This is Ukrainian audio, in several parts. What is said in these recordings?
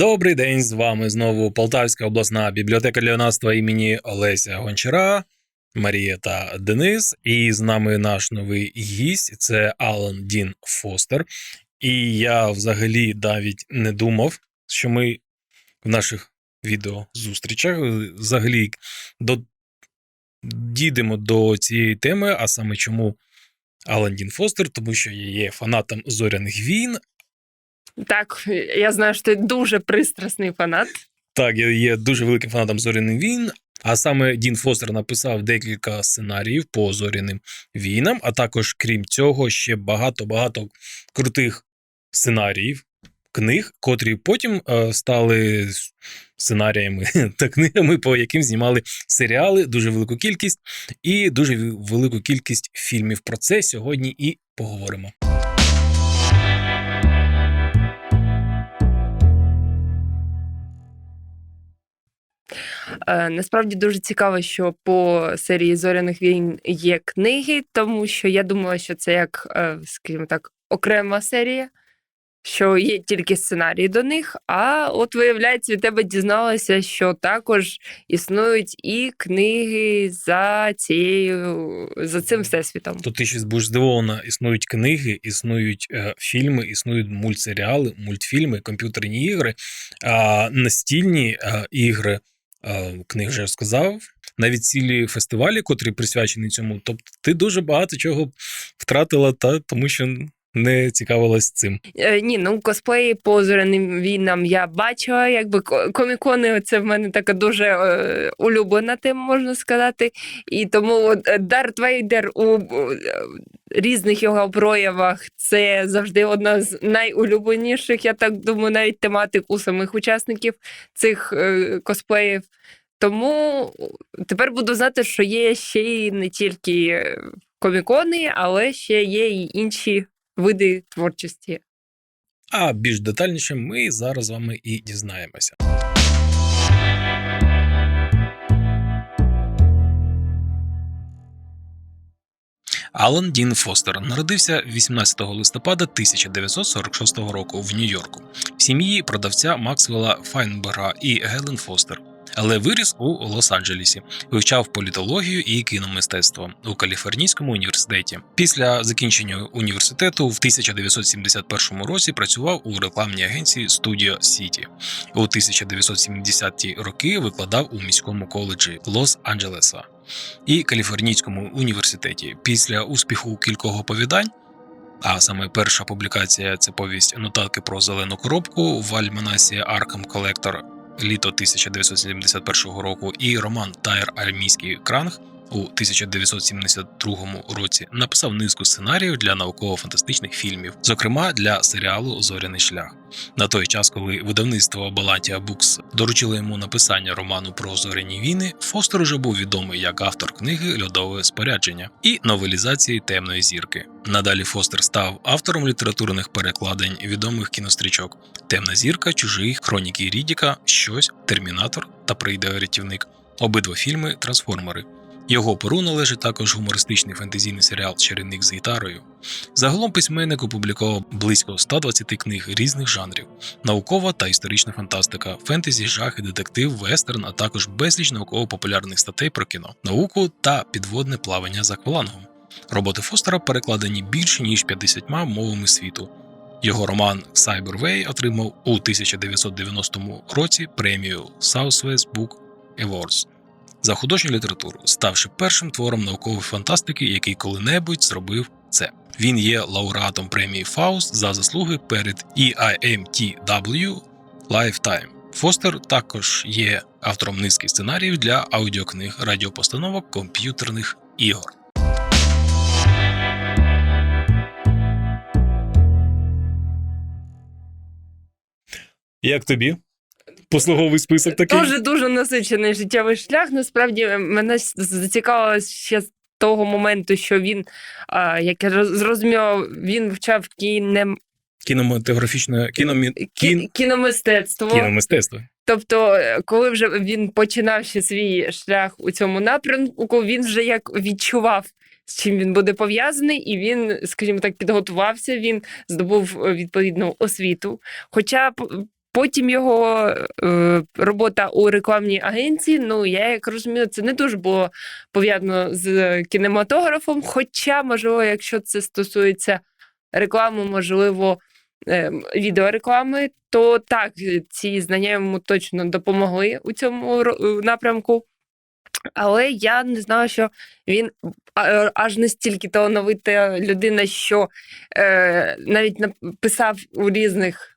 Добрий день, з вами знову Полтавська обласна бібліотека для юнацтва імені Олеся Гончара, Марія та Денис. І з нами наш новий гість це Алан Дін Фостер. І я взагалі навіть не думав, що ми в наших відеозустрічах взагалі до... дійдемо до цієї теми, а саме чому Алан Дін Фостер, тому що я є фанатом зоряних війн, Так, я знаю, що ти дуже пристрасний фанат. Так, я є дуже великим фанатом зоряних війн. А саме Дін Фостер написав декілька сценаріїв по зоряним війнам, а також, крім цього, ще багато-багато крутих сценаріїв, книг, котрі потім е, стали сценаріями та книгами, по яким знімали серіали, дуже велику кількість, і дуже велику кількість фільмів. Про це сьогодні і поговоримо. Насправді дуже цікаво, що по серії зоряних війн є книги, тому що я думала, що це як, е, скажімо так, окрема серія, що є тільки сценарії до них. А от виявляється, від тебе дізналася, що також існують і книги за цією за цим всесвітом. То ти щось будеш здивована, існують книги, існують е, фільми, існують мультсеріали, мультфільми, комп'ютерні ігри, а настільні е, ігри, е, книг вже сказав, навіть цілі фестивалі, котрі присвячені цьому. Тобто ти дуже багато чого втратила, та тому що не цікавилась цим. Е, ні, ну косплеї по зоряним війнам я бачила. Якби комікони, це в мене така дуже е, улюблена тема, можна сказати. І тому е, Дарт Вейдер у е, різних його проявах це завжди одна з найулюбленіших, я так думаю, навіть тематик у самих учасників цих е, косплеїв. Тому тепер буду знати, що є ще й не тільки е, комікони, але ще є й інші види творчості. А більш детальніше ми зараз з вами і дізнаємося. Алан Дін Фостер народився 18 листопада 1946 року в Нью-Йорку в сім'ї продавця Максвелла Файнберга і Гелен Фостер. Але виріс у Лос-Анджелесі, вивчав політологію і кіномистецтво у Каліфорнійському університеті. Після закінчення університету в 1971 році працював у рекламній агенції Studio City. У 1970-ті роки викладав у міському коледжі Лос-Анджелеса і Каліфорнійському університеті. Після успіху кількох оповідань. А саме перша публікація це повість Нотатки про зелену коробку в альманасі Arkham Collector літо 1971 року і роман Тайр Армійський кранг у 1972 році написав низку сценаріїв для науково-фантастичних фільмів, зокрема для серіалу Зоряний шлях. На той час, коли видавництво Балатія Букс доручило йому написання роману про зоряні війни, Фостер уже був відомий як автор книги Льодове спорядження і новелізації темної зірки. Надалі Фостер став автором літературних перекладень відомих кінострічок Темна зірка, чужий, хроніки Рідіка, щось, Термінатор та Прийде рятівник. Обидва фільми Трансформери. Його перу належить також гумористичний фентезійний серіал Чарівник з гітарою. Загалом письменник опублікував близько 120 книг різних жанрів: наукова та історична фантастика, фентезі, жахи, детектив, вестерн, а також безліч науково-популярних статей про кіно, науку та підводне плавання за аквалангом. Роботи Фостера перекладені більше ніж 50 мовами світу. Його роман Cyberway отримав у 1990 році премію Southwest Book Awards за художню літературу, ставши першим твором наукової фантастики, який коли-небудь зробив це. Він є лауреатом премії Фауст за заслуги перед EIMTW Lifetime. Фостер також є автором низки сценаріїв для аудіокниг, радіопостановок, комп'ютерних ігор. Як тобі? Послуговий список Дуже дуже насичений життєвий шлях. Насправді мене зацікавило ще з того моменту, що він, а, як я роз- зрозуміла, він вчав кінем... Кінематографічне кіномі... кін... кіномистецтво. кіномистецтво. Тобто, коли вже він починав ще свій шлях у цьому напрямку, він вже як відчував. З чим він буде пов'язаний, і він, скажімо так, підготувався. Він здобув е, відповідну освіту. Хоча Потім його е, робота у рекламній агенції. Ну я як розумію, це не дуже було пов'язано з кінематографом. Хоча, можливо, якщо це стосується реклами, можливо, е, відеореклами, то так, ці знання йому точно допомогли у цьому напрямку. Але я не знала, що він аж настільки талановита людина, що е, навіть написав у різних.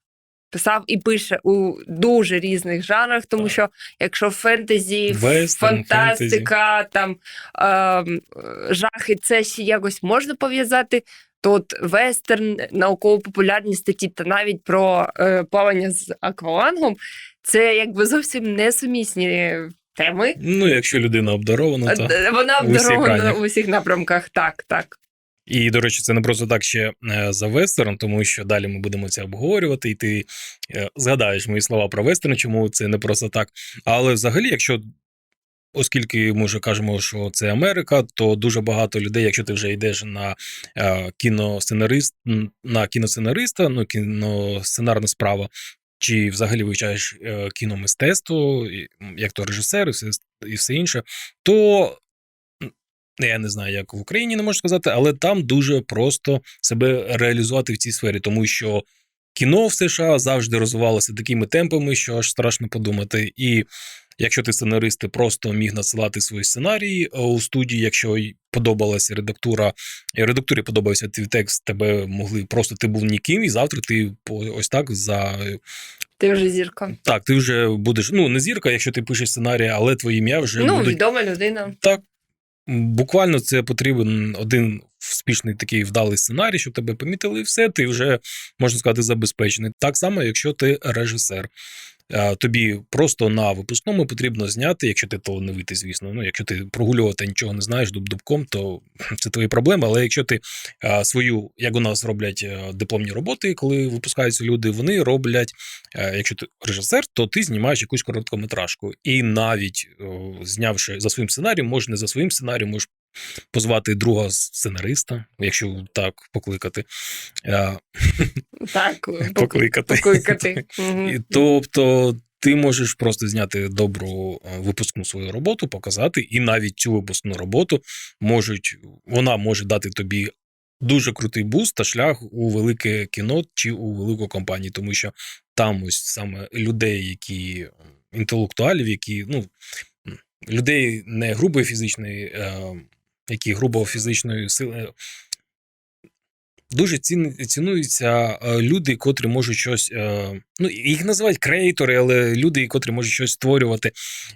Писав і пише у дуже різних жанрах, тому Так. що якщо фентезі, Вестерн, фантастика, там ем, жахи, це ще якось можна пов'язати. То от вестерн, науково-популярні статті та навіть про е, плавання з аквалангом, це якби зовсім несумісні теми. Ну, якщо людина обдарована, то Е, Вона у всіх обдарована у всіх напрямках. Так, так. І, до речі, це не просто так ще е, за вестерн, тому що далі ми будемо це обговорювати, і ти е, згадаєш мої слова про вестерн, чому це не просто так. Але взагалі, якщо. Оскільки ми вже кажемо, що це Америка, то дуже багато людей, якщо ти вже йдеш на е, кіносценарист, на кіносценариста, ну кіносценарна справа, чи взагалі вивчаєш кіномистецтво, як то режисер, і все, і все інше, то я не знаю, як в Україні не можу сказати, але там дуже просто себе реалізувати в цій сфері, тому що кіно в США завжди розвивалося такими темпами, що аж страшно подумати. І якщо ти сценарист, ти просто міг надсилати свої сценарії е, у студії, якщо подобалася редактура, і редактурі подобався твій текст, тебе могли просто ти був ніким, і завтра ти ось так за Ти вже зірка. так, ти вже будеш ну не зірка, якщо ти пишеш сценарій, але твої ім'я вже ну, будуть відома людина. так. Буквально це потрібен один успішний такий вдалий сценарій, щоб тебе помітили, і все, ти вже, можна сказати, забезпечений. Так само, якщо ти режисер. Тобі просто на випускному потрібно зняти, якщо ти талановитий, звісно. Ну, якщо ти прогулювати нічого не знаєш дуб-дубком, то це твої проблеми. Але якщо ти свою, як у нас роблять е, дипломні роботи, коли випускаються люди, вони роблять, е, якщо ти режисер, то ти знімаєш якусь короткометражку. І навіть знявши за своїм сценарієм, може не за своїм сценарієм, можеш позвати друга сценариста, якщо так покликати. Е, Так, Покликати. покликати. Тобто ти можеш просто зняти добру е, випускну свою роботу, показати, і навіть цю випускну роботу можуть, вона може дати тобі дуже крутий буст та шлях у велике кіно чи у велику компанію, тому що там ось саме людей, які інтелектуалів, які ну людей не грубої фізичної, е, які грубо фізичної сили. Дуже цінуються е, люди, котрі можуть щось. Е, ну, їх називають креатори, але люди, котрі можуть щось створювати.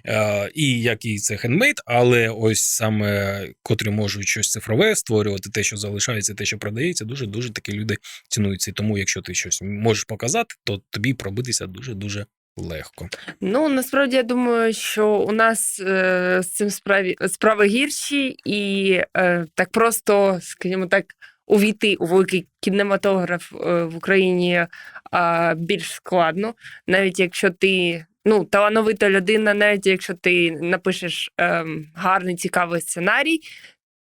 Е, і як і це хендмейд, але ось саме котрі можуть щось цифрове створювати, те, що залишається, те, що продається, дуже дуже такі люди цінуються. І тому, якщо ти щось можеш показати, то тобі пробитися дуже дуже легко. Ну насправді я думаю, що у нас е, з цим справі справи гірші, і е, так просто, скажімо так, увійти у великий кінематограф е, в Україні е, більш складно, навіть якщо ти. Ну, талановита людина, навіть якщо ти напишеш ем, гарний цікавий сценарій,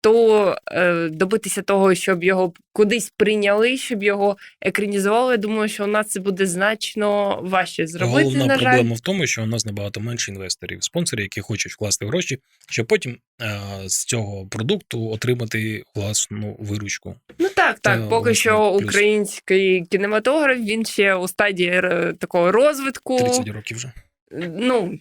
то е, добитися того, щоб його кудись прийняли, щоб його екранізували, я думаю, що у нас це буде значно важче зробити. Головна на жаль. проблема в тому, що у нас набагато менше інвесторів, спонсорів, які хочуть вкласти гроші, щоб потім е, з цього продукту отримати власну виручку. Ну так, так. Це Поки що плюс. український кінематограф він ще у стадії е, такого розвитку, 30 років вже. Ну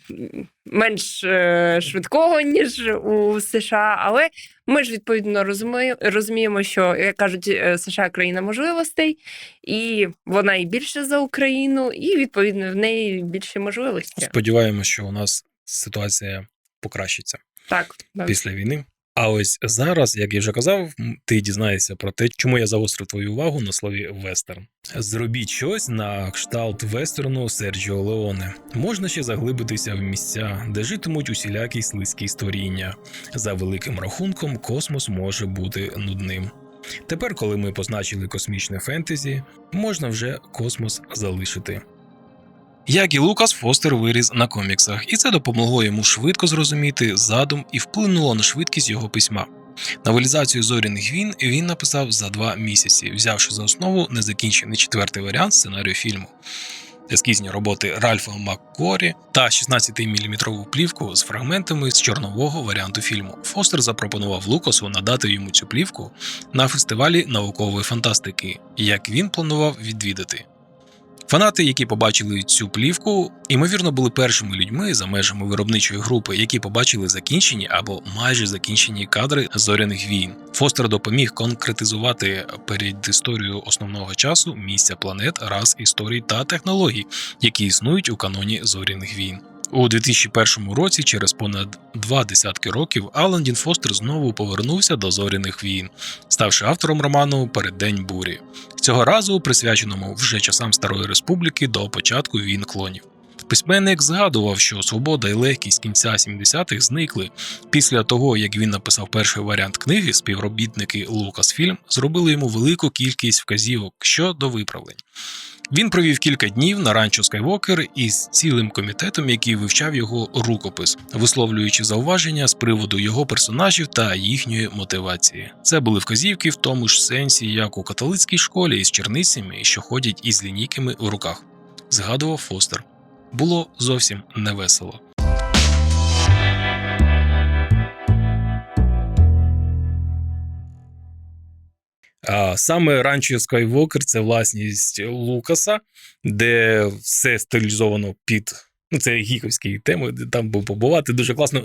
менш е, швидкого, ніж у США. Але ми ж відповідно розуміємо, розуміємо, що як кажуть, е, США країна можливостей, і вона і більше за Україну, і відповідно в неї більше можливості. Сподіваємося, що у нас ситуація покращиться Так, так. після війни. А ось зараз, як я вже казав, ти дізнаєшся про те, чому я загострив твою увагу на слові вестерн. Зробіть щось на кшталт вестерну Серджіо Леоне. Можна ще заглибитися в місця, де житимуть усілякі слизькі створіння. За великим рахунком, космос може бути нудним. Тепер, коли ми позначили космічне фентезі, можна вже космос залишити. Як і Лукас Фостер виріс на коміксах, і це допомогло йому швидко зрозуміти задум і вплинуло на швидкість його письма. Новелізацію зоряних війн він написав за два місяці, взявши за основу незакінчений четвертий варіант сценарію фільму. ескізні роботи Ральфа Маккорі та 16-мм плівку з фрагментами з чорнового варіанту фільму. Фостер запропонував Лукасу надати йому цю плівку на фестивалі наукової фантастики, як він планував відвідати. Фанати, які побачили цю плівку, ймовірно, були першими людьми за межами виробничої групи, які побачили закінчені або майже закінчені кадри зоряних війн. Фостер допоміг конкретизувати перед історією основного часу місця планет, рас, історій та технологій, які існують у каноні зоряних війн. У 2001 році, через понад два десятки років, Алан Дін Фостер знову повернувся до зоряних війн, ставши автором роману Переддень бурі. Цього разу присвяченому вже часам Старої Республіки до початку війн клонів. Письменник згадував, що свобода і легкість кінця 70-х зникли після того, як він написав перший варіант книги. Співробітники Lucasfilm зробили йому велику кількість вказівок щодо виправлень. Він провів кілька днів на ранчо Скайвокер із цілим комітетом, який вивчав його рукопис, висловлюючи зауваження з приводу його персонажів та їхньої мотивації. Це були вказівки в тому ж сенсі, як у католицькій школі із черницями, що ходять із лінійками у руках. Згадував Фостер. Було зовсім невесело. Саме ранчо Скайвокер це власність Лукаса, де все стилізовано під. Ну, це гіковські теми, де там побувати дуже класно.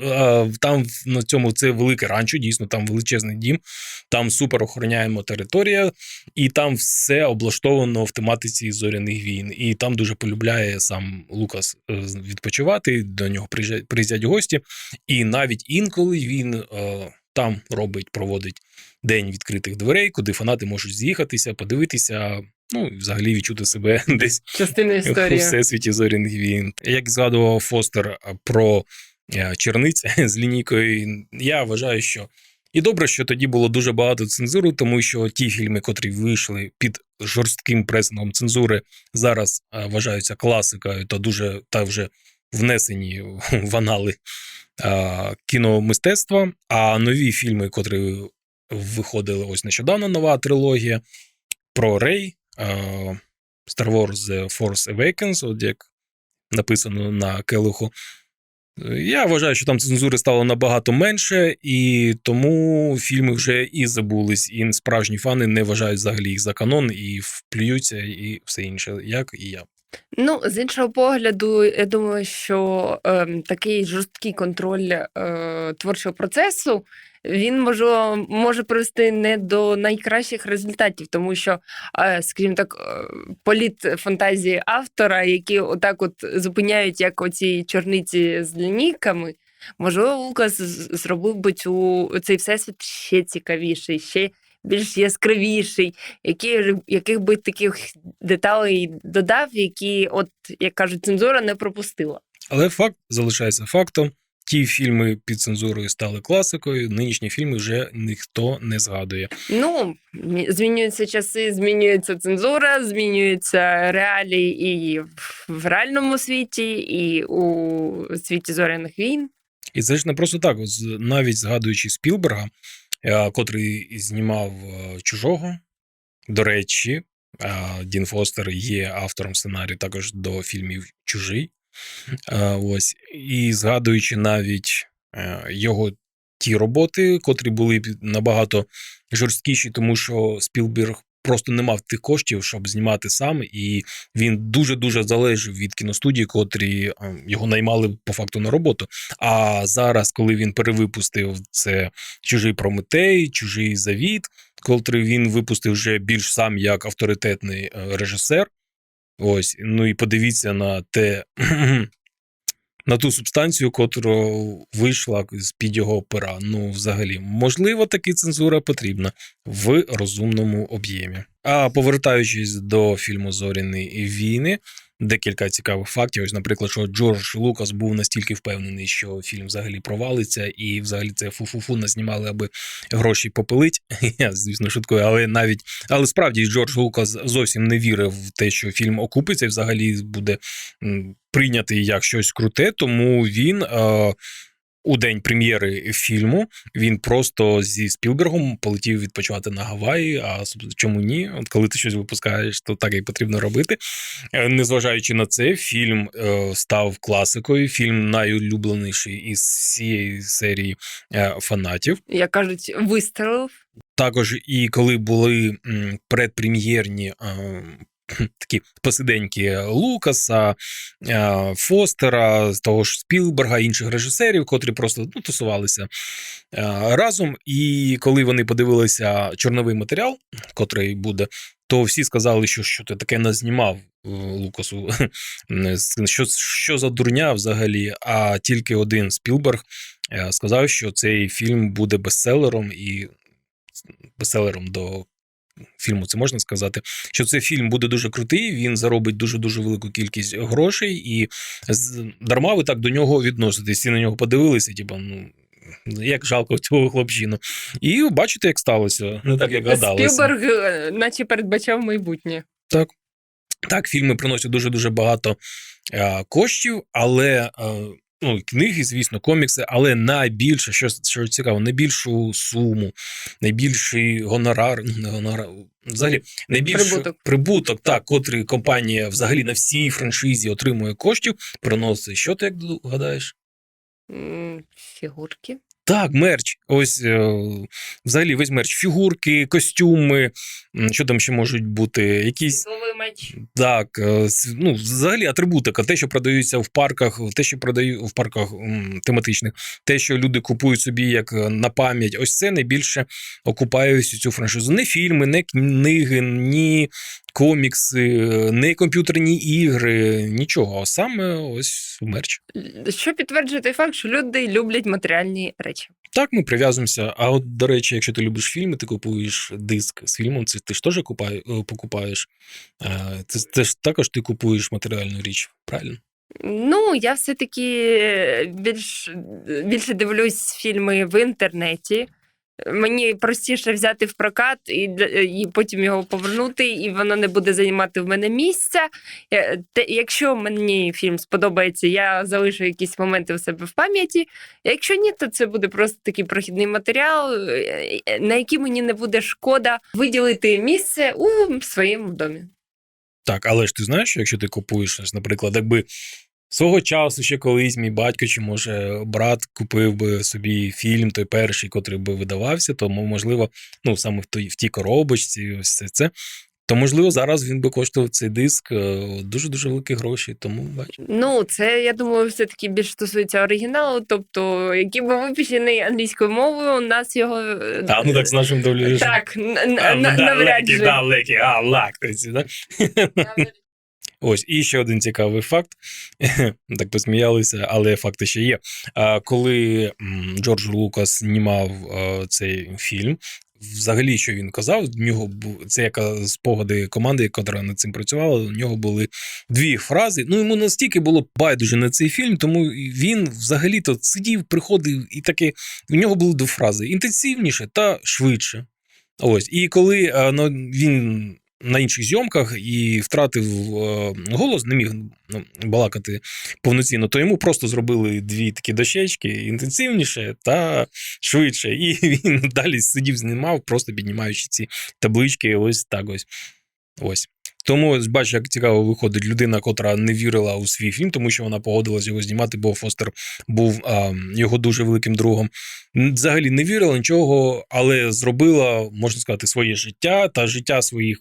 Там на цьому це велике ранчо, дійсно, там величезний дім, там супер охороняємо територія, і там все облаштовано в тематиці зоряних війн. І там дуже полюбляє сам Лукас е, відпочивати. До нього приїздять гості, і навіть інколи він е, там робить, проводить день відкритих дверей, куди фанати можуть з'їхатися, подивитися. Ну, і взагалі відчути себе десь Частина у всесвіті зоряних війн. Як згадував Фостер про е, черниць з лінійкою, я вважаю, що і добре, що тоді було дуже багато цензури, тому що ті фільми, котрі вийшли під жорстким пресингом цензури, зараз е, вважаються класикою та дуже та вже внесені в анали кіномистецтва. А нові фільми, котрі виходили ось нещодавно, нова трилогія про Рей. Star Wars The Force Awakens, от як написано на келиху. Я вважаю, що там цензури стало набагато менше, і тому фільми вже і забулись, і справжні фани не вважають взагалі їх за канон, і вплюються, і все інше, як і я. Ну, з іншого погляду, я думаю, що ем, такий жорсткий контроль е, творчого процесу він може, може привести не до найкращих результатів, тому що, е, скажімо так, е, політ фантазії автора, які отак от зупиняють, як оці чорниці з лінійками. Можливо, Лукас зробив би цю цей всесвіт ще цікавіший, ще більш яскравіший, які, яких би таких деталей додав, які, от як кажуть, цензура не пропустила. Але факт залишається фактом. Ті фільми під цензурою стали класикою, нинішні фільми вже ніхто не згадує. Ну, змінюються часи, змінюється цензура, змінюються реалії і в- реальному світі, і у світі зоряних війн. І це ж не просто так. Навіть згадуючи Спілберга, котрий знімав е, чужого. До речі, е, Дін Фостер є автором сценарію також до фільмів Чужий. Е, Ось. І згадуючи навіть е, його ті роботи, котрі були набагато жорсткіші, тому що Спілберг просто не мав тих коштів, щоб знімати сам, і він дуже дуже залежав від кіностудії, котрі е, його наймали по факту на роботу. А зараз, коли він перевипустив це чужий Прометей, чужий завіт, котрий він випустив вже більш сам як авторитетний е, режисер. Ось, ну і подивіться на те. На ту субстанцію, котра вийшла з під його пера. Ну, взагалі, можливо, таки цензура потрібна в розумному об'ємі. А повертаючись до фільму Зоряні війни, декілька цікавих фактів. Ось, наприклад, що Джордж Лукас був настільки впевнений, що фільм взагалі провалиться, і взагалі це фу-фу-фу назнімали, аби гроші попилить. Я, звісно, шуткую, але навіть але справді Джордж Лукас зовсім не вірив в те, що фільм окупиться і взагалі буде прийнятий як щось круте, тому він. Е, у день прем'єри фільму він просто зі Спілбергом полетів відпочивати на Гаваї. А чому ні? От коли ти щось випускаєш, то так і потрібно робити. Е, Незважаючи на це, фільм е, став класикою. Фільм найулюбленіший із всієї серії е, фанатів. Як кажуть, вистрелив. Також і коли були предпрем'єрні е, такі посиденьки Лукаса, е, Фостера, того ж Спілберга, інших режисерів, котрі просто ну, тусувалися е, разом. І коли вони подивилися чорновий матеріал, котрий буде, то всі сказали, що, що ти таке назнімав е, Лукасу. що, що за дурня взагалі? А тільки один Спілберг е, сказав, що цей фільм буде бестселером і бестселером до фільму, це можна сказати, що цей фільм буде дуже крутий, він заробить дуже-дуже велику кількість грошей, і дарма ви так до нього відноситесь. Всі на нього подивилися, типу, ну. Як жалко цього хлопчину. І бачите, як сталося. Не так, як гадалося. Спілберг, е, наче передбачав майбутнє. Так, фільми приносять дуже-дуже багато е, коштів, але е, ну, книги, звісно, комікси, але найбільше, що, що цікаво, найбільшу суму, найбільший гонорар, ну не гонорар, взагалі найбільший Прибуток. прибуток так, котрий компанія взагалі на всій франшизі отримує коштів, приносить. Що ти як гадаєш? Фігурки. Так, мерч. Ось е, взагалі весь мерч, фігурки, костюми. Що там ще можуть бути? Якісь Світловий меч. Так, е, ну, взагалі атрибутика, те, що продаються в парках, те, що продають в парках тематичних, те, що люди купують собі як е, на пам'ять, ось це найбільше окупає всю цю франшизу. Не фільми, не книги, ні комікси, е, не комп'ютерні ігри, нічого. А саме ось мерч. Що підтверджує той факт, що люди люблять матеріальні речі. Так, ми прив'язуємося. А от, до речі, якщо ти любиш фільми, ти купуєш диск з фільмом, це ти ж теж купає, е, покупаєш. Це, це ж також ти купуєш матеріальну річ, правильно? Ну, я все-таки е, більш, більше дивлюсь фільми в інтернеті. Мені простіше взяти в прокат і, і потім його повернути, і воно не буде займати в мене місця. Е, якщо мені фільм сподобається, я залишу якісь моменти у себе в пам'яті. Якщо ні, то це буде просто такий прохідний матеріал, е, е, на який мені не буде шкода виділити місце у своєму домі. Так, але ж ти знаєш, що якщо ти купуєш, наприклад, якби свого часу ще колись мій батько чи може брат купив би собі фільм, той перший, котрий би видавався, то мо- можливо, ну саме в той в тій коробочці, ось це, це. То можливо зараз він би коштував цей диск дуже дуже великі гроші. Тому бач. Ну, це я думаю, все таки більш стосується оригіналу, тобто, який був випущений англійською мовою, у нас його е, А ну так з нашим довлюєш. так н- н- на- навряд же. далекі, а лактиці, да? Ось і ще один цікавий факт. так посміялися, але факти ще є. А, коли Джордж Лукас знімав цей фільм, взагалі, що він казав, в нього був це яка спогади команди, яка над цим працювала. У нього були дві фрази. Ну йому настільки було байдуже на цей фільм, тому він взагалі-то сидів, приходив, і таке в нього були дві фрази: інтенсивніше та швидше. Ось, і коли ну, він на інших зйомках і втратив е, голос, не міг ну, балакати повноцінно, то йому просто зробили дві такі дощечки інтенсивніше та швидше. І він далі сидів, знімав, просто піднімаючи ці таблички. Ось так ось. Ось. Тому бач, як цікаво виходить людина, котра не вірила у свій фільм, тому що вона погодилась його знімати, бо Фостер був а, його дуже великим другом. Взагалі не вірила нічого, але зробила, можна сказати, своє життя та життя своїх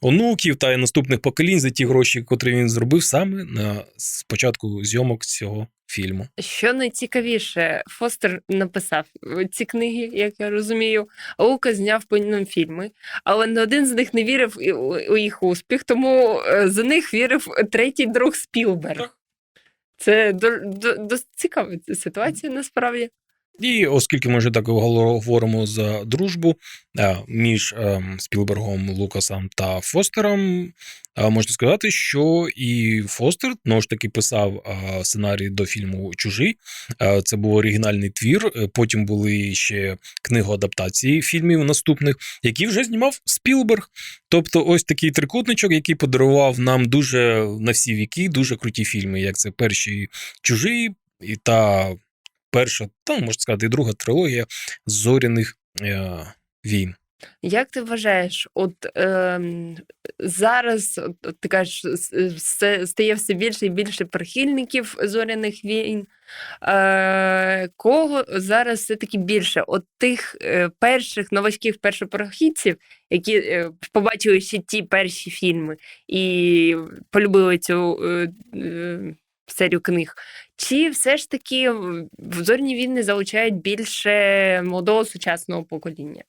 онуків та наступних поколінь за ті гроші, котрі він зробив саме на спочатку зйомок цього фільму. Що найцікавіше, Фостер написав е, ці книги, як я розумію, а Лука зняв по ним фільми, але не один з них не вірив у їх успіх, тому е, за них вірив третій друг Спілберг. Це до- досить цікава ситуація насправді. І оскільки ми вже так говоримо за дружбу е, між ем, Спілбергом, Лукасом та Фостером, е, можна сказати, що і Фостер знову ж таки писав е, сценарій до фільму Чужий. Е, Це був оригінальний твір. е, Потім були ще книгоадаптації фільмів наступних, які вже знімав Спілберг. Тобто, ось такий трикутничок, який подарував нам дуже на всі віки дуже круті фільми, як це перший чужий і та перша, та можна сказати, і друга трилогія зоряних е, війн. Як ти вважаєш, от ем, зараз от ти кажеш, все, стає все більше і більше прихильників зоряних війн. Е, кого зараз все-таки більше? От тих е, перших новачків першопрохідців, які е, побачили ще ті перші фільми і полюбили цю е, е, серію книг. Чи все ж таки в в зорні війни залучають більше молодого сучасного покоління?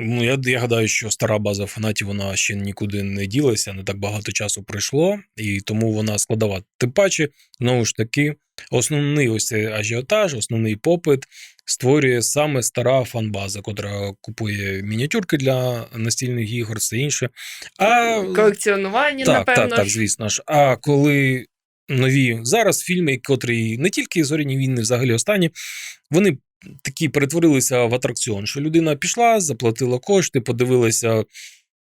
Ну, я, я гадаю, що стара база фанатів вона ще нікуди не ділася, не так багато часу пройшло, і тому вона складова. Тим паче, знову ж таки, основний ось цей ажіотаж, основний попит створює саме стара фанбаза, котра купує мініатюрки для настільних ігор, все інше. А Колекціонування, так, напевно. так, так, звісно ж. А коли нові зараз фільми, котрі не тільки зоряні війни, взагалі останні, вони такі перетворилися в атракціон, що людина пішла, заплатила кошти, подивилася.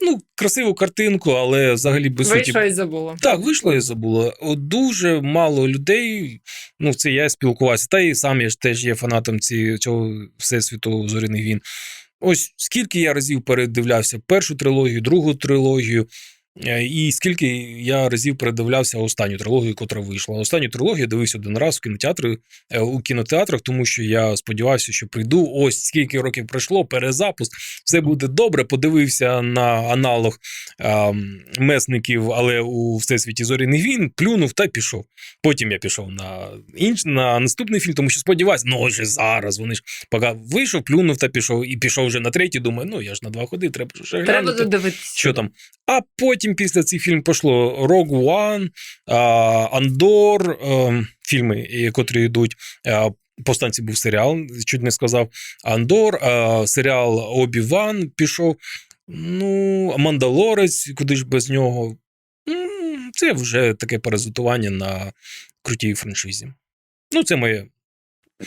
Ну, красиву картинку, але взагалі без суті. Вийшло і забуло. Так, вийшло і забула. От дуже мало людей. Ну, це я спілкувався. Та і сам я ж теж є фанатом ці, цього всесвіту зоряних війн. Ось скільки я разів передивлявся першу трилогію, другу трилогію, і скільки я разів передивлявся останню трилогію, котра вийшла. Останню трилогію дивився один раз в кінотеатрі, е, у кінотеатрах, тому що я сподівався, що прийду. Ось скільки років пройшло, перезапуск, все буде добре. Подивився на аналог а, месників, але у всесвіті зоряних війн, плюнув та пішов. Потім я пішов на інш, на наступний фільм, тому що сподівався, ну ось же зараз. Вони ж поки вийшов, плюнув та пішов, і пішов вже на третій. Думаю, ну я ж на два ходи, треба ще Треба глянути. Що там? А потім після цих фільмів пішло Rogue One, Андор, фільми, котрі йдуть. Повстанці був серіал, чуть не сказав. Андор, серіал Обі-Ван пішов. Ну, Мандалорець, куди ж без нього. Це вже таке паразитування на крутій франшизі. Ну, це моє.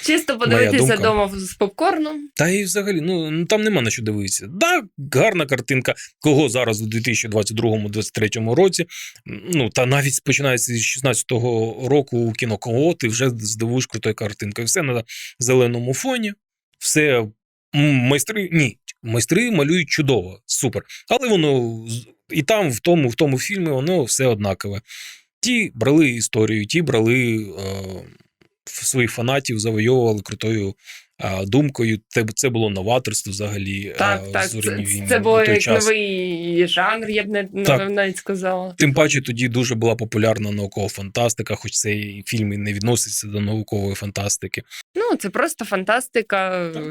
Чисто подивитися вдома з попкорном. Та і взагалі, ну там нема на що дивитися. Да, гарна картинка. Кого зараз у 2022-2023 році. Ну та навіть починається з 16-го року у кінокоо, ти вже здивуєш крутою картинкою. Все на зеленому фоні, все майстри. Ні, майстри малюють чудово, супер. Але воно і там, в тому, в тому фільмі, воно все однакове. Ті брали історію, ті брали е, своїх фанатів, завойовували крутою е, думкою. Це, це було новаторство взагалі. Так, е, так. Це, це було як час. новий жанр, я б не, Так. навіть сказала. Тим паче тоді дуже була популярна наукова фантастика, хоч цей фільм і не відноситься до наукової фантастики. Ну, це просто фантастика, е,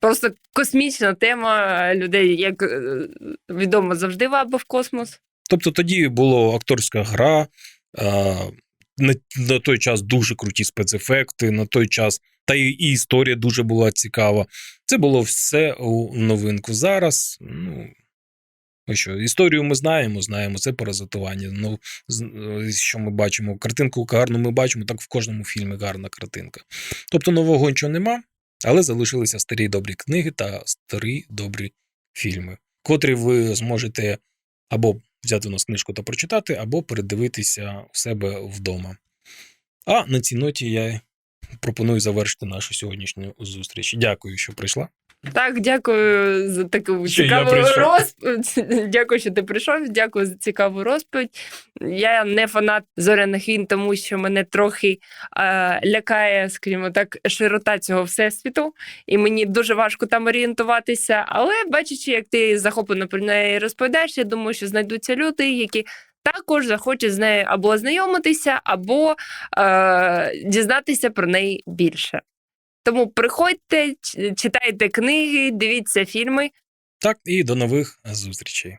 просто космічна тема людей, як е, відомо, завжди вабив космос. Тобто тоді була акторська гра, на, на той час дуже круті спецефекти, на той час та й і історія дуже була цікава. Це було все у новинку. Зараз, ну. ось Що, історію ми знаємо, знаємо, це паразитування. Ну, е, що ми бачимо? Картинку гарну ми бачимо, так в кожному фільмі гарна картинка. Тобто нового нічого нема, але залишилися старі добрі книги та старі добрі фільми, котрі ви зможете або взяти у нас книжку та прочитати, або передивитися у себе вдома. А на цій ноті я пропоную завершити нашу сьогоднішню зустріч. Дякую, що прийшла. Так, дякую за таку Що цікаву розповідь. Дякую, що ти прийшов. Дякую за цікаву розповідь. Я не фанат зоряних війн, тому що мене трохи е, лякає, скажімо так, широта цього всесвіту, і мені дуже важко там орієнтуватися. Але бачачи, як ти захоплено про неї розповідаєш, я думаю, що знайдуться люди, які. Також захочуть з нею або ознайомитися, або е, дізнатися про неї більше. Тому приходьте, читайте книги, дивіться фільми. Так, і до нових зустрічей.